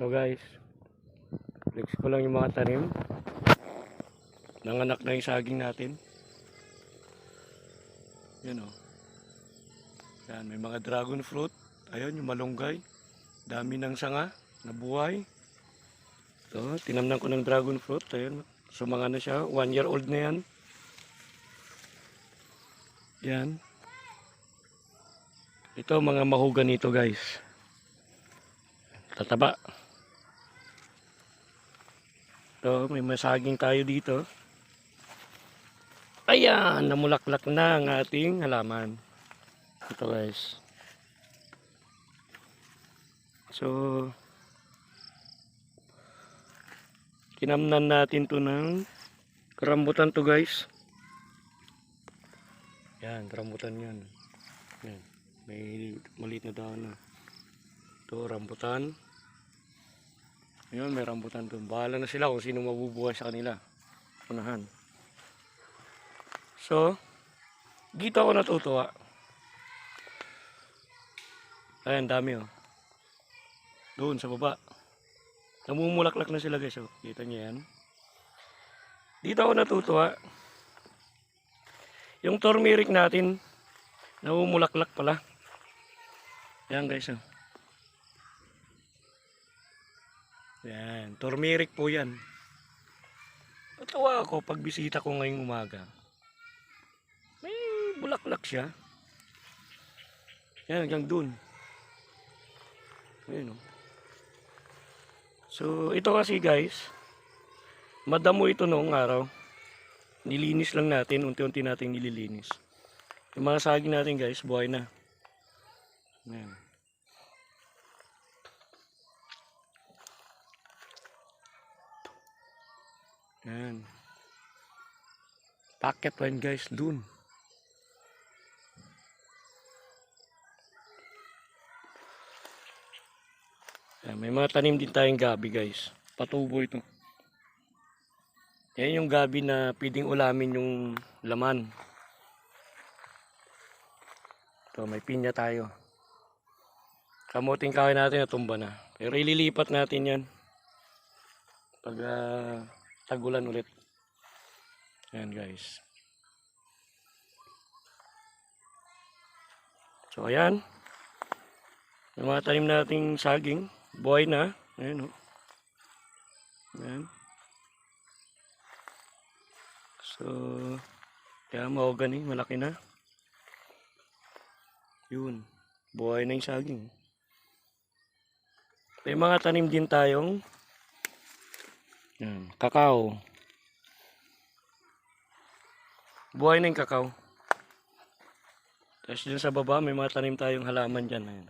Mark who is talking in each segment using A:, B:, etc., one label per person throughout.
A: Ito guys. Flex ko lang yung mga tanim. Nanganak na yung saging natin. Yan o. Yan, may mga dragon fruit. Ayun, yung malunggay. Dami ng sanga na buhay. Ito, tinamnan ko ng dragon fruit. Ayun, sumanga na siya. One year old na yan. Yan. Ito, mga mahugan nito guys. Tataba. Ito, may masaging tayo dito. Ayan, namulaklak na ang ating halaman. Ito guys. So, kinamnan natin to ng rambutan to guys. Yan, rambutan yan. Yan. May maliit na dahon na. Ito, rambutan. Ayun, may rambutan doon. Bahala na sila kung sino mabubuhay sa kanila. Unahan. So, dito ako natutuwa. Ayan, dami oh. Doon sa baba. Namumulaklak na sila guys oh. Kita niyo yan. Dito ako natutuwa. Yung turmeric natin, namumulaklak pala. Yan guys oh. Yan, turmeric po yan. Natuwa ako pag bisita ko ngayong umaga. May bulaklak siya. Yan, hanggang dun. Ayun oh. So, ito kasi guys, madamo ito noong araw. Nilinis lang natin, unti-unti natin nililinis. Yung mga saging natin guys, buhay na. Yan. Yan. Packet line guys, dun. Yan, may mga tanim din tayong gabi guys. Patubo ito. Yan yung gabi na pwedeng ulamin yung laman. Ito, may pinya tayo. Kamuting kahoy natin natumba na. Pero ililipat natin yan. Pag ah, tagulan ulit. Yan guys. So ayan. Yung mga tanim nating saging. Buhay na. Ayan o. Ayan. So, kaya mahogany, malaki na. Yun. Buhay na yung saging. May mga tanim din tayong yan, kakao. Buhay na yung kakao. Tapos dyan sa baba, may mga tanim tayong halaman dyan. Ayan.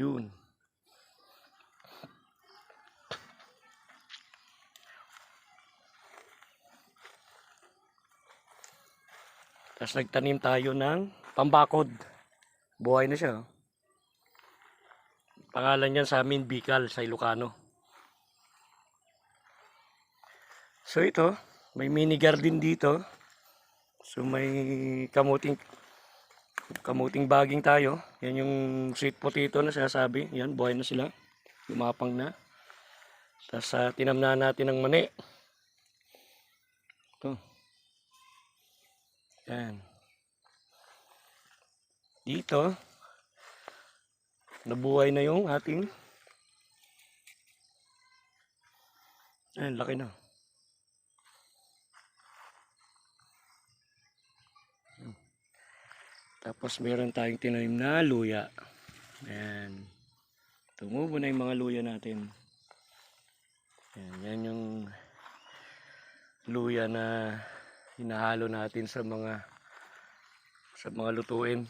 A: Yun. Tapos nagtanim tayo ng pambakod. Buhay na siya. oh. Pangalan niyan sa amin, Bical, sa Ilocano. So ito, may mini garden dito. So may kamuting kamuting baging tayo. Yan yung sweet potato na sinasabi. Yan, buhay na sila. Lumapang na. Tapos uh, tinamna natin ng mani. Ito. Yan. Dito, nabuhay na yung ating Ayan, laki na. Tapos meron tayong tinanim na luya. Ayan. Tumubo na yung mga luya natin. Ayan, yan yung luya na hinahalo natin sa mga sa mga lutuin.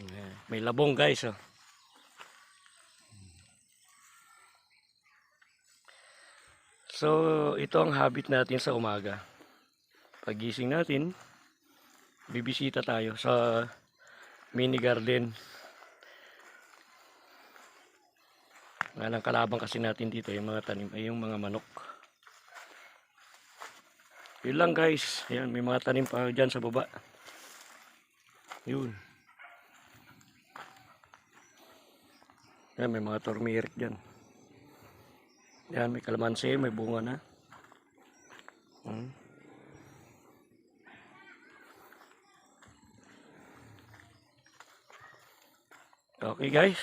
A: Ayan. May labong guys oh. So, ito ang habit natin sa umaga. Pagising natin, bibisita tayo sa mini garden. Nga lang kalabang kasi natin dito yung mga tanim ay yung mga manok. Yun lang guys. Ayan, may mga tanim pa dyan sa baba. Yun. Yan, may mga turmeric dyan. Yan, may kalamansi, may bunga na. Hmm. Okay guys,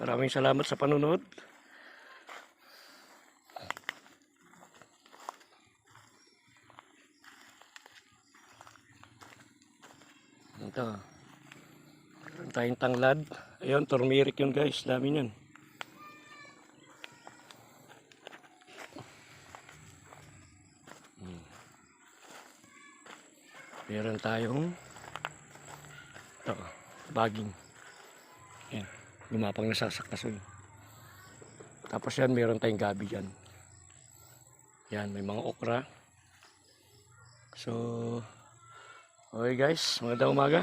A: maraming salamat sa panunod. Ito. Meron tayong tanglad. Ayun, turmeric yun guys. Dami yun. Meron tayong ito, baging. Yan. Gumapang nasasak na soy. Tapos yan, meron tayong gabi dyan. Yan, may mga okra. So, okay guys, magandang umaga.